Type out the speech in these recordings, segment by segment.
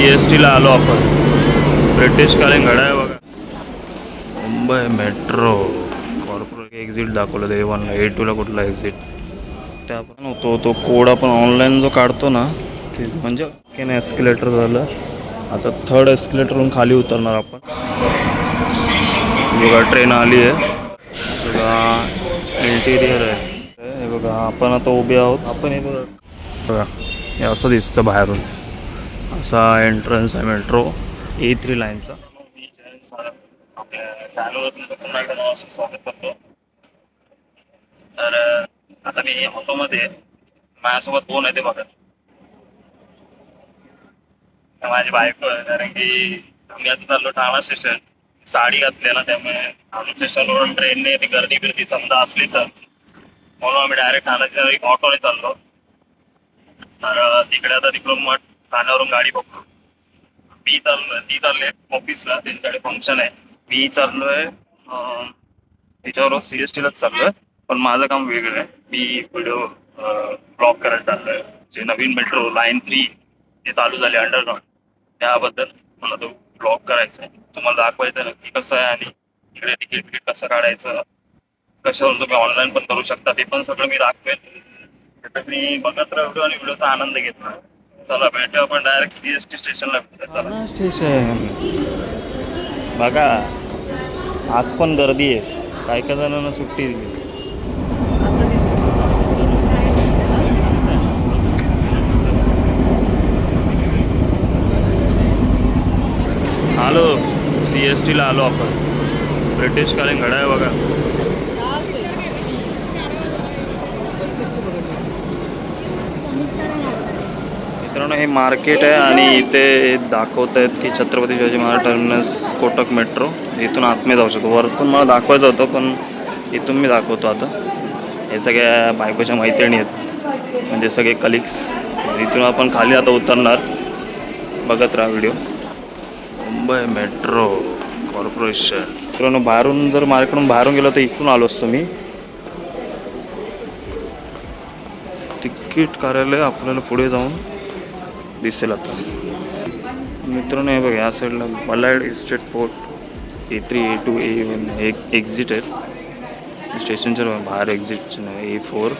C S टीला आलो आपण. ब्रिटिशकालीन घडा आहे बघा. मुंबई मेट्रो कॉर्पोरेट एक्झिट दाखवलं. ते वनला ए टूला कुठला एक्झिट त्या आपण होतो. तो कोड आपण ऑनलाईन जो काढतो ना ते म्हणजे केन एस्केलेटर झालं. आता थर्ड एस्केलेटरवरून खाली उतरणार आपण. बघा ट्रेन आली आहे. बघा इंटिरियर आहे. हे बघा आपण आता उभे आहोत. आपण हे बघा. बघा हे असं दिसतं बाहेरून. असा एंट्रन्स आहे मेट्रो ए थ्री लाईनचा तर आता मी ऑटोमध्ये माझ्यासोबत दोन आहे ते बघा माझी बायको आहे कारण की आम्ही आता चाललो ठाणा स्टेशन साडी घातलेला त्यामुळे ठाणा स्टेशनवरून ट्रेनने ती गर्दी बिर्दी समजा असली तर. म्हणून आम्ही डायरेक्ट ठाण्याच्या एक ऑटोने चाललो. तर तिकडे आता तिकडून मठ स्थानावरून गाडी बघतो मी चाललोय ती चालले ऑफिसला त्यांच्याकडे फंक्शन आहे. मी चाललोय त्याच्यावर सी चाललोय पण माझं काम वेगळं आहे. मी व्हिडिओ ब्लॉक करायला चाललोय. जे नवीन मेट्रो लाईन थ्री जे चालू झाले अंडरग्राऊंड त्याबद्दल मला तो ब्लॉक करायचा आहे. तुम्हाला दाखवायचं नक्की कसं आहे आणि इकडे तिकीट तिकीट कसं काढायचं कशावरून तुम्ही ऑनलाईन पण करू शकता ते पण सगळं मी दाखवेन. तर मी बघत राहतो आणि व्हिडिओचा आनंद घेतला. चला भेटू आपण डायरेक्ट सी एस टी स्टेशनला भेटूया स्टेशन बघा आज पण गर्दी आहे. काही काही जणांना सुट्टी दिली. असं दिसतं आलो. सी एस टीला आलो आपण. ब्रिटिशकालीन घड्याळ आहे बघा. मित्रांनो हे मार्केट आहे आणि इथे दाखवत आहेत की छत्रपती शिवाजी महाराज टर्मिनस कोटक मेट्रो. इथून आतमध्ये जाऊ शकतो. वरतून मला दाखवायचं होतं पण इथून मी दाखवतो आता. हे सगळ्या बायकोच्या मैत्रिणी आहेत. म्हणजे सगळे कलिग्स इथून आपण खाली आता उतरणार. बघत राहा व्हिडिओ मुंबई मेट्रो कॉर्पोरेशन. मित्रांनो बाहेरून जर मार्केटून बाहेरून गेलो तर इथून आलो असतो मी. तिकीट कार्यालय आपल्याला पुढे जाऊन दिसेल आता. मित्रांनो हे बघा या साईडला Ballard Estate port A three A two A one एक एक्झिट आहे. स्टेशनच्या बाहेर एक्झिटचं नाही ए फोर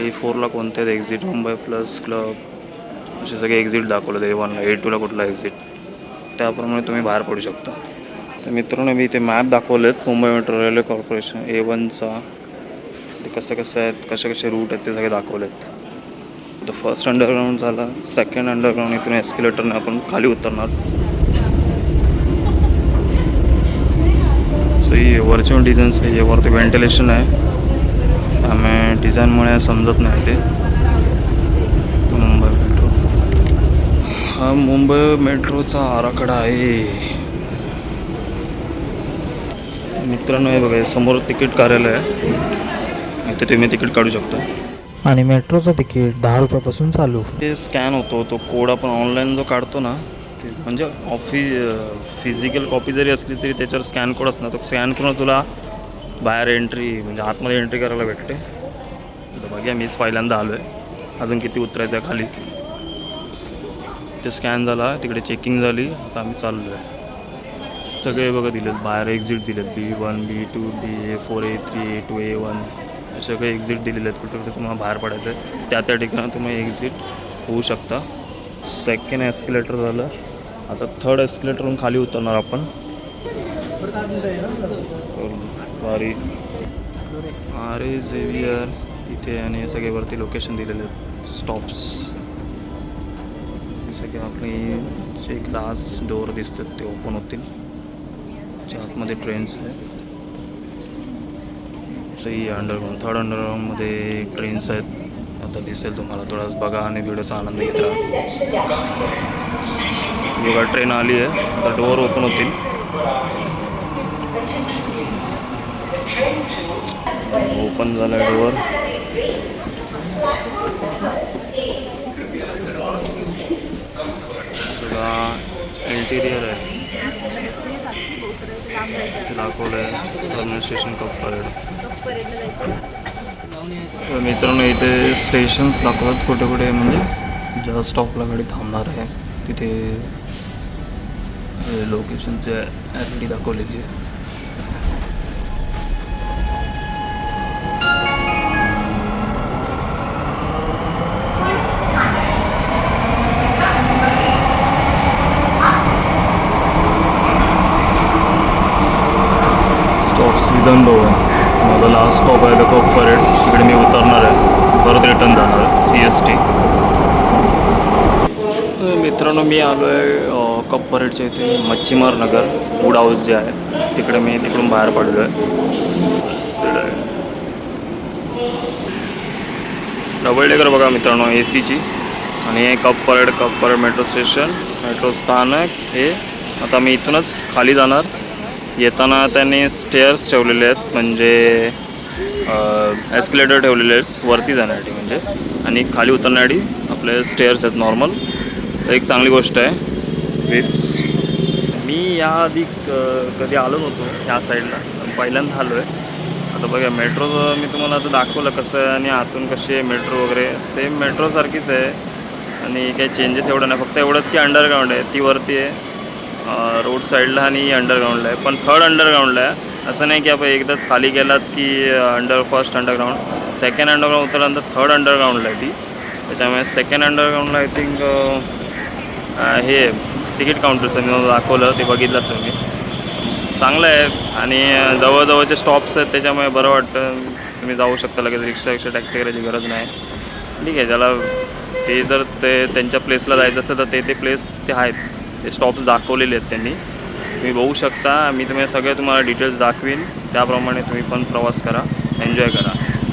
ए फोरला कोणत्या एक्झिट मुंबई प्लस क्लब असे सगळे एक्झिट दाखवलं ए वनला ए टूला कुठला एक्झिट त्याप्रमाणे तुम्ही बाहेर पडू शकता. तर मित्रांनो मी इथे मॅप दाखवलेत Mumbai metro railway corporation A वनचा ते कसं कसं आहेत कसे कसे रूट आहेत ते सगळे दाखवलेत. तर फर्स्ट अंडरग्राऊंड झाला. सेकंड अंडरग्राऊंड इथून एस्केलेटरने आपण खाली उतरणार. सो ही वरचे डिझाईन्स आहे. हे वरती व्हेंटिलेशन आहे. त्यामुळे डिझाईनमुळे समजत नाही ते. मुंबई मेट्रो हा मुंबई मेट्रोचा आराखडा आहे. मित्रांनो हे बघा समोर तिकीट कार्यालय आहे. इथे तुम्ही तिकीट काढू शकता. आणि मेट्रोचं तिकीट दहा रुपयापासून चालू. ते स्कॅन होतो तो कोड आपण ऑनलाईन जो काढतो ना ते म्हणजे ऑफि फिजिकल कॉपी जरी असली तरी त्याच्यावर स्कॅन कोड असणार. तो स्कॅन करून तुला बाहेर एंट्री म्हणजे आतमध्ये एंट्री करायला भेटते. तर बघूया मीच पहिल्यांदा आलो आहे अजून किती उतरायचं आहे खाली. ते स्कॅन झाला तिकडे चेकिंग झाली आता आम्ही चाललो आहे सगळे बघा दिलेत. बाहेर एक्झिट दिलेत. B one B two B A four A three A two A one सगळे एक्झिट दिलेले आहेत. कुठे कुठे तुम्हाला बाहेर पडायचं आहे. त्या त्या ठिकाणी तुम्ही एक्झिट होऊ शकता. सेकंड एस्केलेटर झालं. आता थर्ड एस्केलेटरवरून खाली उतरणार आपण. सॉरी अरे झेवियर इथे आणि सगळे वरती लोकेशन दिलेले आहेत. स्टॉप्स सगळे आपली जे ग्लास डोअर दिसतात ते ओपन होतील. त्याच्या आतमध्ये ट्रेन्स आहेत ही अंडरग्राऊंड थर्ड अंडरग्राऊंडमध्ये ट्रेन्स आहेत. आता दिसेल तुम्हाला थोडाच बघा आणि व्हिडिओचा आनंद घेत. राहा बघा ट्रेन आली आहे. तर डोअर ओपन होतील. ओपन झाला आहे डोअर इंटिरियर आहे. इथे दाखवलं आहे. स्टेशन कप परेड तर मित्रांनो इथे स्टेशन्स दाखवतात कुठे कुठे म्हणजे? ज्या स्टॉपला गाडी थांबणार आहे तिथे लोकेशनचे ॲड डी दाखवलेली आहे. स्टॉप विधान आहे माझा लास्ट स्टॉप आहे द कप परेड तिकडे मी उतरणार आहे. परत रिटर्न जाणार आहे. सी एस टी मित्रांनो मी आलो आहे कप परेडच्या इथे मच्छीमार नगर. फूड हाऊस जे आहे तिकडे मी तिकडून बाहेर पडलो आहे. डबल डेकर बघा मित्रांनो ए सीची आणि हे Cuffe Parade Cuffe Parade metro station metro स्थानक हे आता मी इथूनच खाली जाणार. येताना त्यांनी स्टेअर्स ठेवलेले आहेत म्हणजे एस्केलेटर ठेवलेले आहेत वरती जाण्यासाठी म्हणजे. आणि खाली उतरण्यासाठी आपले स्टेअर्स आहेत नॉर्मल तर एक चांगली गोष्ट आहे. विप्स मी याआधी आधी कधी आलो नव्हतो ह्या साईडला पहिल्यांदा आलो आहे आता बघा मेट्रोचं मी तुम्हाला आता दाखवलं कसं आहे आणि आतून कशी आहे मेट्रो वगैरे. सेम मेट्रोसारखीच आहे. आणि काही चेंजेस एवढं नाही. फक्त एवढंच की अंडरग्राऊंड आहे. ती वरती आहे. रोड साईडला आणि अंडरग्राऊंडला आहे. पण थर्ड अंडरग्राऊंडला आहे. असं नाही की आपण एकदाच खाली गेलात की under first underground second underground उतरल्यानंतर थर्ड अंडरग्राऊंडला आहे ती. त्याच्यामुळे सेकंड अंडरग्राऊंडला आय थिंक हे तिकीट काउंटरचं मी दाखवलं ते बघितलं तुम्ही. चांगलं आहे. आणि जवळजवळचे स्टॉप्स आहेत त्याच्यामुळे बरं वाटतं. तुम्ही जाऊ शकता लगेच रिक्षा रिक्षा टॅक्सी करायची गरज नाही. ठीक आहे ज्याला ते जर ते त्यांच्या प्लेसला जायचं असेल तर ते ते प्लेस ते आहेत. ते स्टॉप्स दाखवलेले आहेत त्यांनी. तुम्ही बघू शकता मी तुम्ही सगळे तुम्हाला डिटेल्स दाखवीन. त्याप्रमाणे तुम्ही पण प्रवास करा एन्जॉय करा.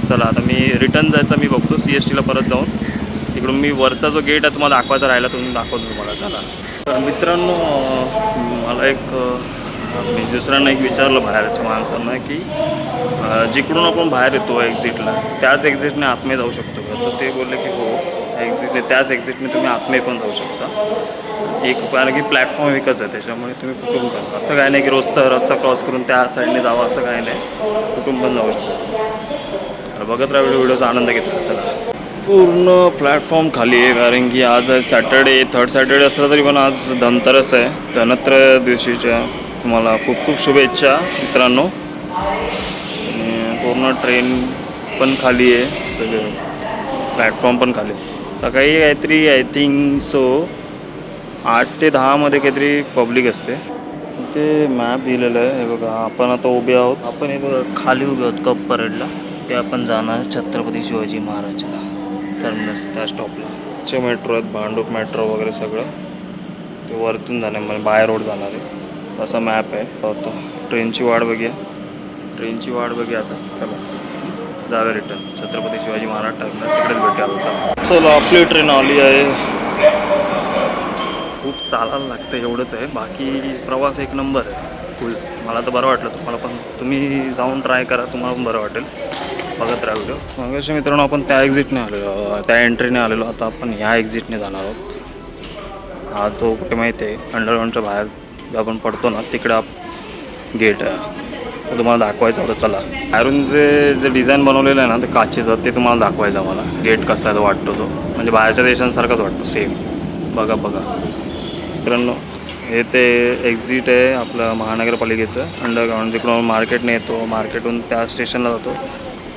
चला आता मी रिटर्न जायचं मी बघतो सी एस टीला परत जाऊन. तिकडून मी वरचा जो गेट आहे तुम्हाला दाखवायचा राहिला तुम्ही दाखवतो तुम्हाला. चला. तर मित्रांनो मला एक मी दुसऱ्यांना एक विचारलं बाहेरच्या माणसांना की जिकडून आपण बाहेर येतो एक्झिटला त्याच एक्झिटने आतमध्ये जाऊ शकतो का? तर ते बोलले की हो एक्झिटने त्याच एक्झिटने तुम्ही आतमध्ये पण जाऊ शकता. एक कारण की प्लॅटफॉर्म एकच आहे त्याच्यामुळे तुम्ही कुठून पण असं काय नाही की रस्ता रस्ता क्रॉस करून त्या साईडने जावं असं काय नाही. कुठून पण जाऊ शकतो तर बघत राहा व्हिडिओ व्हिडिओचा आनंद घेतो चला. पूर्ण प्लॅटफॉर्म खाली आहे कारण की आज आहे सॅटर्डे थर्ड सॅटर्डे असलं तरी पण आज धनतरस आहे. धनत्र दिवशीच्या तुम्हाला खूप खूप शुभेच्छा मित्रांनो. आणि पूर्ण ट्रेन पण खाली आहे. सगळं प्लॅटफॉर्म पण खाली आहे. सकाळी काहीतरी आय थिंक सो आठ ते दहामध्ये काहीतरी पब्लिक असते. ते मॅप दिलेलं आहे हे बघा. आपण आता उभे आहोत. आपण हे बघा खाली उभे आहोत कप परेडला. ते आपण जाणार छत्रपती शिवाजी महाराज टर्मिनस त्या स्टॉपला चे मेट्रो आहेत भांडूप मेट्रो वगैरे सगळं. ते वरतून जाणार म्हणजे बाय रोड जाणार आहे. असा मॅप आहे. तो ट्रेनची वाट बघूया. ट्रेनची वाट बघूया आता. चला. जावे रिटर्न छत्रपती शिवाजी महाराज टर्मिनस इकडेच भेटूया चला चला आपली ट्रेन आली आहे. खूप चालायला लागतं एवढंच आहे. बाकी प्रवास एक नंबर आहे. फुल मला तर बरं वाटलं तुम्हाला पण तुम्ही जाऊन ट्राय करा तुम्हाला पण बरं वाटेल. बघत राहा व्हिडिओ मग मित्रांनो आपण त्या एक्झिटने आलेलो त्या एंट्रीने आलेलो आता आपण ह्या एक्झिटने जाणार आहोत. हा तो कुठे माहिती आहे अंडरग्राऊंडच्या बाहेर जे आपण पडतो ना तिकडे गेट आहे. तर तुम्हाला दाखवायचं होतं. चला. बाहेरून जे जे डिझाईन बनवलेलं आहे ना ते काचेचं ते तुम्हाला दाखवायचं मला गेट कसा आहे तो वाटतो तो. म्हणजे बाहेरच्या देशांसारखाच वाटतो. सेम बघा बघा. मित्रांनो हे ते एक्झिट आहे आपलं महानगरपालिकेचं अंडरग्राऊंड जिकडून मार्केटने येतो मार्केटहून त्या स्टेशनला जातो.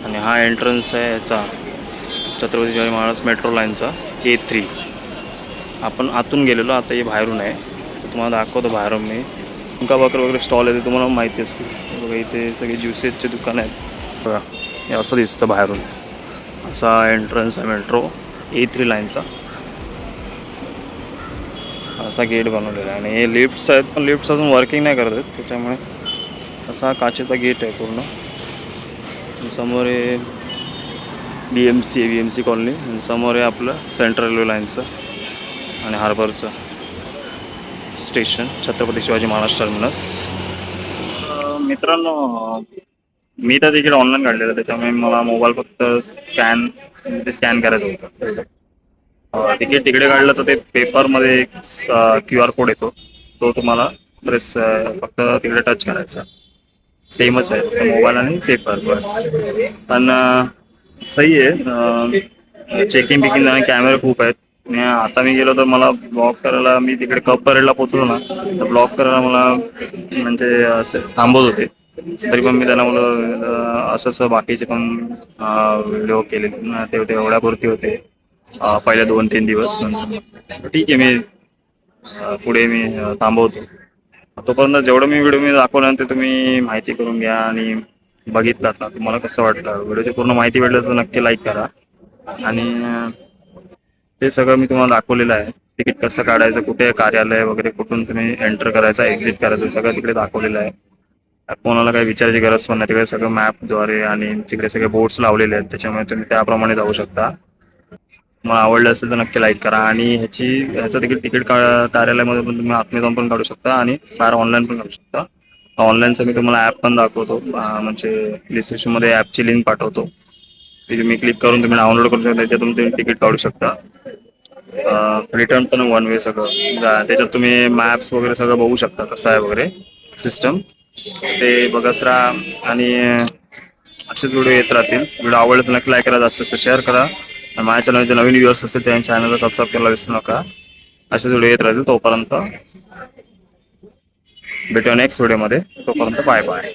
आणि हा एंट्रन्स आहे याचा छत्रपती शिवाजी महाराज मेट्रो लाईनचा ए थ्री आपण आतून गेलेलो आता हे बाहेरून आहे. तर तुम्हाला दाखवतो बाहेरून मी. तुमका भाकर वगैरे स्टॉल आहे ते तुम्हाला माहिती असते बघा इथे सगळे ज्युसेसचे दुकान आहेत. बघा हे असं दिसतं बाहेरून. असा एंट्रन्स आहे मेट्रो ए थ्री लाईनचा असा गेट बनवलेला आहे. आणि हे लिफ्ट्स आहेत पण लिफ्ट्स अजून वर्किंग नाही करत आहेत. त्याच्यामुळे असा काचेचा गेट आहे पूर्ण. समोर आहे B M C B M C colony आणि समोर आहे आपलं सेंट्रल रेल्वे लाईनचं आणि हार्बरचं स्टेशन छत्रपती शिवाजी महाराज टर्मिनस मित्रांनो मी तर तिकीट ऑनलाईन काढलेलं. त्याच्यामुळे मला मोबाईल फक्त स्कॅन ते स्कॅन करायचं होतं. तिकीट तिकडे काढलं तर ते पेपरमध्ये एक क्यू आर कोड येतो. तो तुम्हाला प्रेस फक्त तिकडे टच करायचा. सेमच आहे मोबाईल आणि पेपर बस. पण सही आहे चेकिंग बिकिंग आणि कॅमेरा खूप आहेत. आणि आता मी गेलो तर मला ब्लॉक करायला मी तिकडे कप परेडला पोचलो ना तर ब्लॉक करायला मला म्हणजे असे थांबवत होते. तरी पण मी त्यांना मला असं असं बाकीचे पण व्हिडिओ केले ते होते एवढ्यापुरती होते. पहिल्या पहिले दोन तीन दिवस नंतर. ठीक आहे मी पुढे मी थांबवतो. तोपर्यंत जेवढं मी व्हिडिओ मी दाखवलं ते तुम्ही माहिती करून घ्या आणि बघितला ना तुम्हाला कसं वाटलं. व्हिडिओची पूर्ण माहिती भेटलं तर नक्की लाईक करा. आणि ते सगळं मी तुम्हाला दाखवलेलं आहे. तिकीट कसं काढायचं कुठे कार्यालय वगैरे कुठून तुम्ही एंटर करायचं एक्झिट करायचं सगळं तिकडे दाखवलेलं आहे. कोणाला काही विचारायची गरज पण नाही तिकडे सगळं मॅपद्वारे आणि तिकडे सगळे बोर्ड्स लावलेले आहेत त्याच्यामुळे तुम्ही त्याप्रमाणे जाऊ शकता. मग आवडलं असेल तर नक्की लाईक करा. आणि ह्याची ह्याचं तिकीट तिकीट का कार्यालयामध्ये पण तुम्ही आत्मे जाऊन पण काढू शकता आणि बाहेर ऑनलाईन पण काढू शकता. ऑनलाईनचं मी तुम्हाला ॲप पण दाखवतो. म्हणजे डिस्क्रिप्शनमध्ये ॲपची लिंक पाठवतो. ती तुम्ही क्लिक करून तुम्ही डाउनलोड करू शकता. त्याच्यातून तुम्ही तिकीट काढू शकता. रिटर्न पण वन वे सगळं. त्याच्यात तुम्ही मॅप्स वगैरे सगळं बघू शकता कसं आहे वगैरे सिस्टम ते बघत राहा आणि असेच व्हिडिओ येत राहतील. व्हिडिओ आवडले तर नक्की लाईक करा. जास्त शेअर करा. आणि माझ्या चॅनलचे नवीन व्ह्युअर्स असतील त्यांच्या चॅनलला सबस्क्राईब करायला विसरू नका. असेच व्हिडिओ येत राहतील तोपर्यंत. भेटूया नेक्स्ट व्हिडिओमध्ये तोपर्यंत बाय बाय